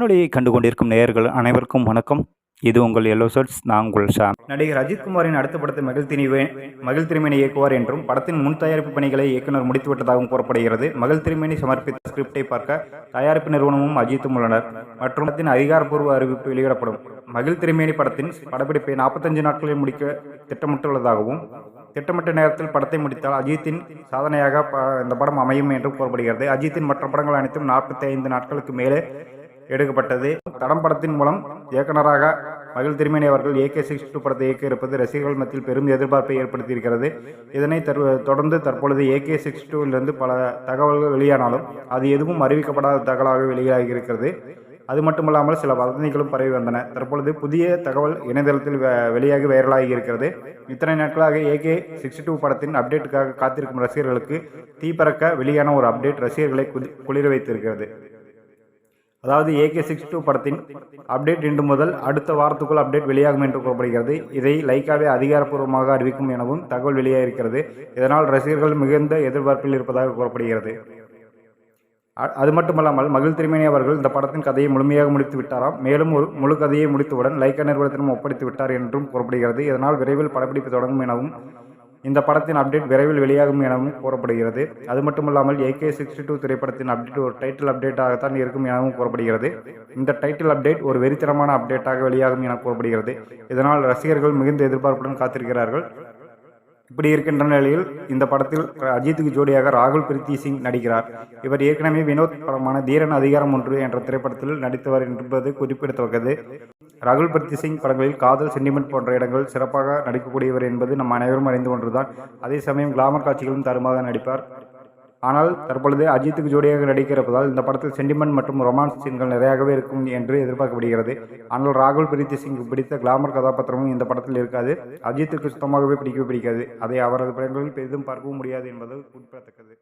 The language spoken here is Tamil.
காணொளியை கண்டு கொண்டிருக்கும் நேயர்கள் அனைவருக்கும் வணக்கம். இது உங்கள் எல்லோ ஷர்ட்ஸ் நான் உங்கள் ஷா நடிகர் அஜித்குமாரின் அடுத்த படத்தை மகிழ் திணிவே மகிழ் இயக்குவார் என்றும் படத்தின் முன் தயாரிப்பு பணிகளை இயக்குனர் முடித்துவிட்டதாகவும் கூறப்படுகிறது. மகிழ் திருமேனி சமர்ப்பித்த ஸ்கிரிப்டை பார்க்க தயாரிப்பு நிறுவனமும் அஜித்தும் உள்ளனர். மற்றும் படத்தின் அதிகாரப்பூர்வ அறிவிப்பு வெளியிடப்படும். மகிழ் திருமேனி படத்தின் படப்பிடிப்பை நாற்பத்தஞ்சு நாட்களில் முடிக்க திட்டமிட்டுள்ளதாகவும் திட்டமிட்ட நேரத்தில் படத்தை முடித்தால் அஜித்தின் சாதனையாக இந்த படம் அமையும் என்றும் கூறப்படுகிறது. அஜித்தின் மற்ற படங்கள் அனைத்தும் நாற்பத்தி ஐந்து நாட்களுக்கு மேலே எடுக்கப்பட்டது. தடம் படத்தின் மூலம் இயக்குனராக மகிழ் திருமேனி அவர்கள் ஏகே சிக்ஸ் டூ படத்தை இயக்க இருப்பது ரசிகர்கள் மத்தியில் பெரும் எதிர்பார்ப்பை ஏற்படுத்தியிருக்கிறது. இதனை தரு தொடர்ந்து தற்பொழுது ஏகே சிக்ஸ் டூவிலிருந்து பல தகவல்கள் வெளியானாலும் அது எதுவும் அறிவிக்கப்படாத தகவலாக வெளியாகி இருக்கிறது அது மட்டுமல்லாமல் சில வதந்திகளும் பரவி வந்தன. தற்பொழுது புதிய தகவல் இணையதளத்தில் வெளியாகி வைரலாகி இருக்கிறது இத்தனை நாட்களாக ஏகே சிக்ஸ்டி டூ படத்தின் அப்டேட்டுக்காக காத்திருக்கும் ரசிகர்களுக்கு தீப்பறக்க வெளியான ஒரு அப்டேட் ரசிகர்களை குளிர வைத்திருக்கிறது. அதாவது ஏகே சிக்ஸ் டூ படத்தின் அப்டேட் இன்று முதல் அடுத்த வாரத்துக்குள் அப்டேட் வெளியாகும் என்று கூறப்படுகிறது. இதை லைக்காவே அதிகாரப்பூர்வமாக அறிவிக்கும் எனவும் தகவல் வெளியாகிருக்கிறது இதனால் ரசிகர்கள் மிகுந்த எதிர்பார்ப்பில் இருப்பதாக கூறப்படுகிறது. அது மட்டுமல்லாமல் மகிழ் திருமேனி அவர்கள் இந்த படத்தின் கதையை முழுமையாக முடித்து விட்டாராம். மேலும் ஒரு முழு கதையை முடித்தவுடன் லைக்கா நிறுவனத்திடம் ஒப்படைத்து விட்டார் என்றும் கூறப்படுகிறது. இதனால் விரைவில் படப்பிடிப்பு தொடங்கும் எனவும் இந்த படத்தின் அப்டேட் விரைவில் வெளியாகும் எனவும் கூறப்படுகிறது. அது மட்டுமல்லாமல் ஏகே சிக்ஸ்டி டூ திரைப்படத்தின் அப்டேட் ஒரு டைட்டில் அப்டேட்டாகத்தான் இருக்கும் எனவும் கூறப்படுகிறது. இந்த டைட்டில் அப்டேட் ஒரு வெறித்தனமான அப்டேட்டாக வெளியாகும் என கூறப்படுகிறது. இதனால் ரசிகர்கள் மிகுந்த எதிர்பார்ப்புடன் காத்திருக்கிறார்கள். இப்படி இருக்கின்ற நிலையில் இந்த படத்தில் அஜித்துக்கு ஜோடியாக ராகுல் பிரீத்தி சிங் நடிக்கிறார். இவர் ஏற்கனவே வினோத் படமான தீரன் அதிகாரம் ஒன்று என்ற திரைப்படத்தில் நடித்தவர் என்பது குறிப்பிடத்தக்கது. ராகுல் பிரீத் சிங் படங்களில் காதல் சென்டிமெண்ட் போன்ற இடங்கள் சிறப்பாக நடிக்கக்கூடியவர் என்பது நம் அனைவரும் அறிந்து ஒன்றுதான் அதே சமயம் கிளாமர் காட்சிகளும் தருமாக நடிப்பார். ஆனால் தற்பொழுது அஜித்துக்கு ஜோடியாக நடிக்க இருப்பதால் இந்த படத்தில் சென்டிமெண்ட் மற்றும் ரொமான்ஸ் சீன்கள் நிறையாகவே இருக்கும் என்று எதிர்பார்க்கப்படுகிறது. ஆனால் ராகுல் பிரீத்தி சிங் பிடித்த கிளாமர் கதாபாத்திரமும் இந்த படத்தில் இருக்காது. அஜித்துக்கு சுத்தமாகவே பிடிக்கவே பிடிக்காது. அதை அவரது படங்களில் பெரிதும் பார்க்கவும் முடியாது என்பது குறிப்பிடத்தக்கது.